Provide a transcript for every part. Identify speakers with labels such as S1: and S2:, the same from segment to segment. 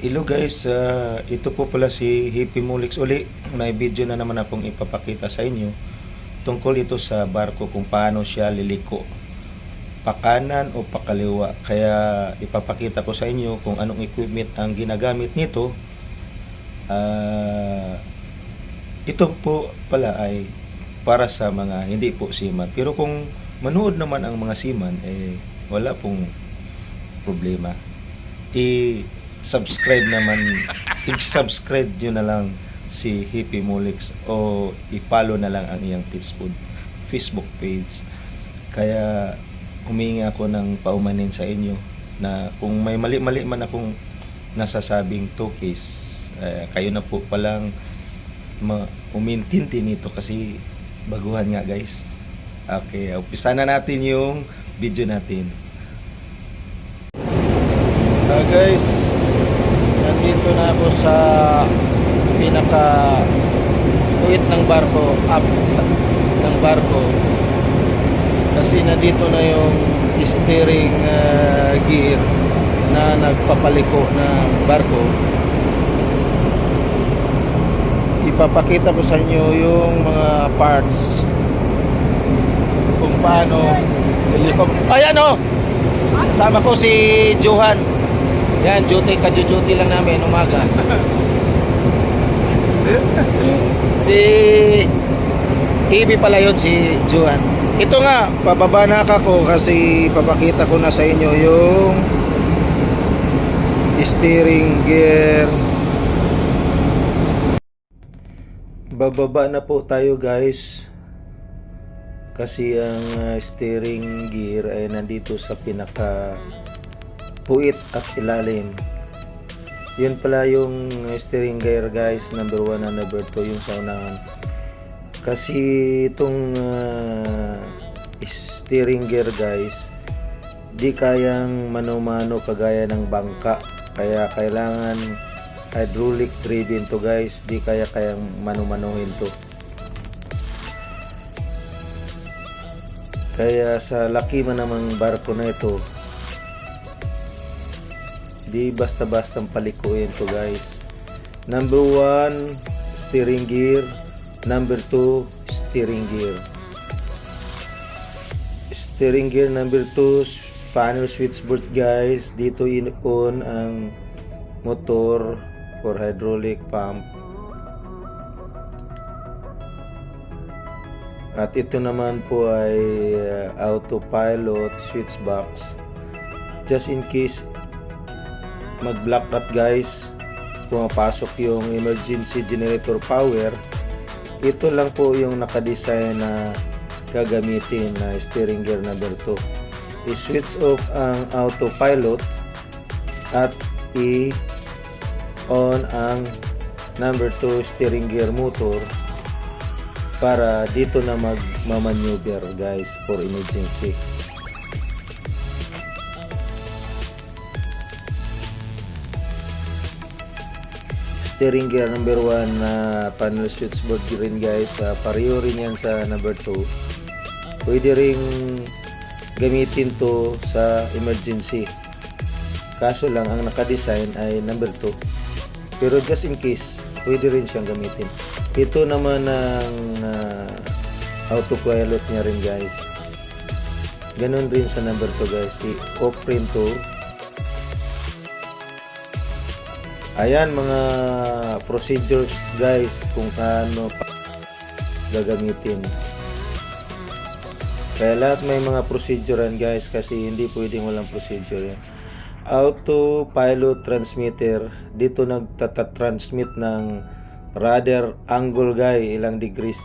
S1: Hello guys, ah, ito po pala si Hippie Mulix uli. May video na naman akong ipapakita sa inyo tungkol ito sa barko kung paano siya liliko. Pakanan o pakaliwa. Kaya ipapakita ko sa inyo kung anong equipment ang ginagamit nito. Ah, ito po pala ay para sa mga hindi po seaman. Pero kung manood naman ang mga seaman, eh wala pong problema. I-subscribe naman, i-subscribe nyo na lang si Hippie Mulix o i-follow na lang ang iyang Facebook, Facebook page. Kaya humingi ako ng paumanin sa inyo na kung may mali-mali man akong nasasabing case, eh, kayo na po palang ma- umintindi nito kasi baguhan nga guys. Okay, umpisa na natin yung video natin. Ah, guys, nandito na ako sa pinaka tuwid ng barko, up sa, ng barko. Kasi nandito na yung steering ah, gear na nagpapaliko ng barko. Ipapakita ko sa inyo yung mga parts kung paano. Ayan oh! Kasama ko si Johan. Yan, duty, kadyo-duty lang namin umaga. si Ibi pala yun, si Johan. Ito nga, pababa na ako kasi papakita ko na sa inyo yung steering gear. Bababa na po tayo guys kasi ang uh, steering gear ay nandito sa pinaka puwit at ilalim. Yun pala yung steering gear guys number 1 and number 2 yung sa unahan kasi itong uh, steering gear guys di kayang mano-mano kagaya ng bangka. Kaya kailangan hydraulic driven to guys. Di kaya kayang mano-manohin to. Kaya sa laki man namang barko na ito, di basta-bastang palikuin to guys. Number 1, steering gear. Number 2, steering gear. Steering gear number 2, panel switchboard guys. Dito in-on ang motor for hydraulic pump. At ito naman po ay uh, autopilot switch box. Just in case mag-black out guys, pumapasok yung emergency generator power, ito lang po yung nakadesign na gagamitin na steering gear number 2. I-switch off ang autopilot at i-on ang number 2 steering gear motor para dito na magmamaneuver guys for emergency steering gear number 1 na panel switchboard rin guys. Uh, pareho rin yan sa number 2 pwede ring gamitin to sa emergency. Kaso lang ang nakadesign ay number 2 pero just in case pwede rin siyang gamitin. Ito naman ang uh, autopilot niya rin guys. Ganun rin sa number 2 guys. I-off rin to ayan mga procedures guys kung paano gagamitin. Kaya lahat may mga procedure yan guys kasi hindi pwedeng walang procedure yan. Autopilot transmitter. Dito nagtatatransmit ng rudder angle guy ilang degrees.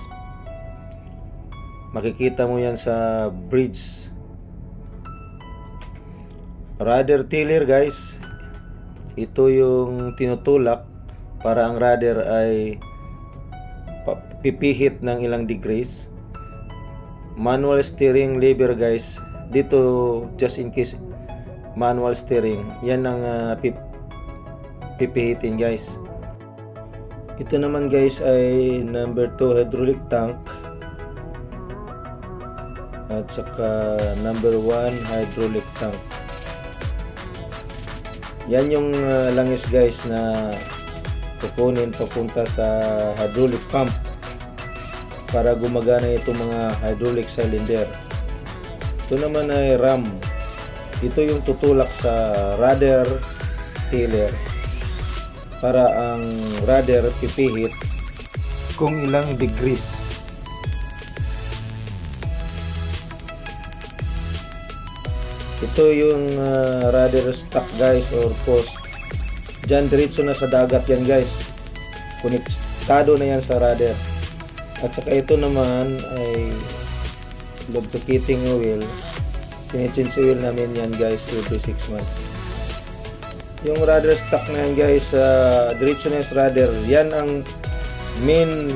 S1: Makikita mo yan sa bridge. Rudder tiller guys ito yung tinutulak para ang rudder ay pipihit ng ilang degrees. Manual steering lever guys. Dito just in case manual steering. Yan ang uh, pip- pipihitin guys. Ito naman guys ay number 2 hydraulic tank. At saka number 1 hydraulic tank Yan yung uh, langis guys na kukunin papunta sa hydraulic pump para gumagana itong mga hydraulic cylinder. Ito naman ay ram. Ito yung tutulak sa rudder tiller para ang rudder pipihit kung ilang degrees. Ito yung uh, rudder stock guys or post. Diyan diretso na sa dagat yan guys. Konektado na yan sa rudder. At saka ito naman ay lubricating oil. Pinichinse oil namin yan guys every 6 months. Yung rudder stock na yan guys, uh, diretso na sa rudder. Yan ang main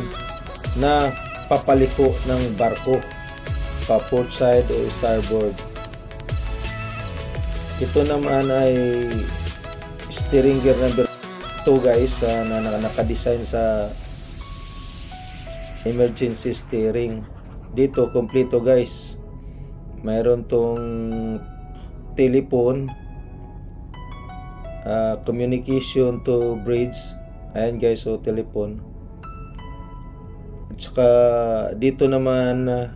S1: na papaliko ng barko pa port side o starboard. Ito naman ay steering gear number 2 guys uh, na naka- naka-design sa emergency steering. Dito kompleto guys. Mayroon tong telephone uh, communication to bridge. Ayan guys, so telephone. At saka dito naman uh,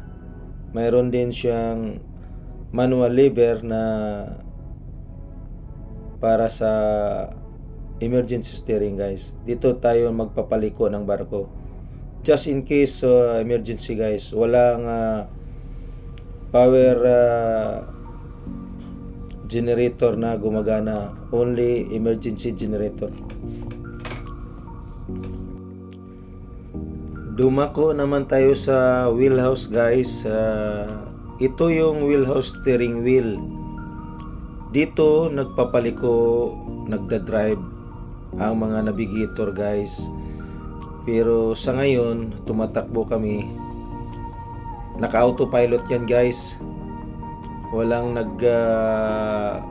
S1: mayroon din siyang manual lever na para sa emergency steering guys. Dito tayo magpapaliko ng barko. Just in case uh, emergency guys, walang uh, power uh, generator na gumagana. Only emergency generator. Dumako naman tayo sa wheelhouse guys. Uh, ito yung wheelhouse steering wheel. Dito nagpapaliko, nagda-drive ang mga navigator guys. Pero sa ngayon, tumatakbo kami. Naka-autopilot yan guys. Walang nag uh,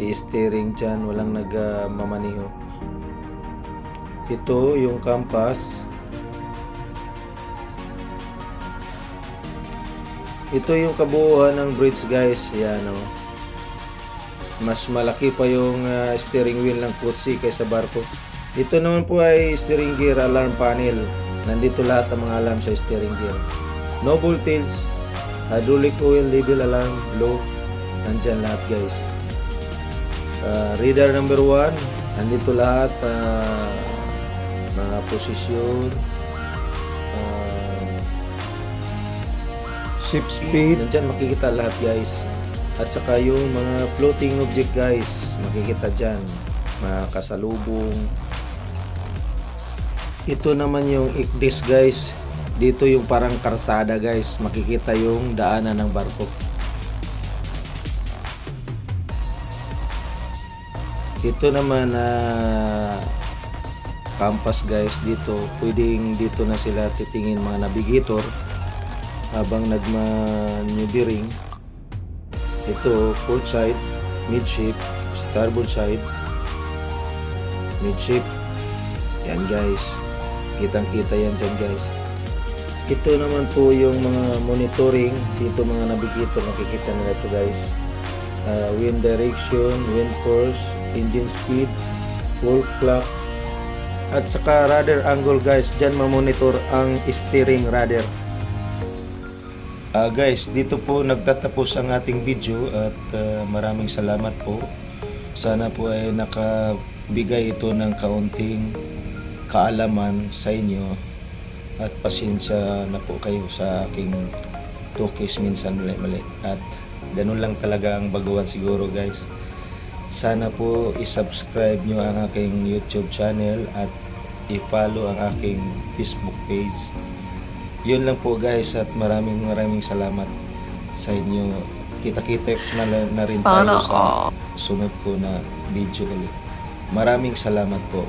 S1: steering dyan, walang nag uh, mamaniho. Ito yung compass. Ito yung kabuuan ng bridge guys. Yan o. Mas malaki pa yung uh, steering wheel ng kutsi kaysa barko. Ito naman po ay steering gear alarm panel. Nandito lahat ng mga alarm sa steering gear. No voltage, hydraulic oil level alarm, low. Nandyan lahat guys. Uh, radar number 1, nandito lahat uh, mga posisyon, uh, ship speed. Nandyan makikita lahat guys. At saka yung mga floating object guys, makikita dyan. Mga kasalubong. Ito naman yung ikdis guys. Dito yung parang karsada guys. Makikita yung daanan ng barko. Ito naman na compass guys dito. Pwedeng dito na sila titingin mga navigator habang nagma-maneuvering. Ito, port side, midship, starboard side, midship. Yan guys. Kitang-kita yan dyan guys. Ito naman po yung mga monitoring. Dito mga navigator nakikita nila ito guys. Uh, wind direction, wind force, engine speed, full clock, at saka rudder angle guys. Dyan mamonitor ang steering rudder. Ah guys, dito po nagtatapos ang ating video at ah, maraming salamat po. Sana po ay nakabigay ito ng kaunting kaalaman sa inyo at pasensya na po kayo sa aking tukis minsan mali-mali at ganun lang talaga ang baguhan siguro guys. Sana po i-subscribe nyo ang aking YouTube channel at i-follow ang aking Facebook page yun lang po guys at maraming maraming salamat sa inyo. Kita-kita na, na rin tayo
S2: Sana
S1: sa sunod ko na video ulit. Maraming salamat po.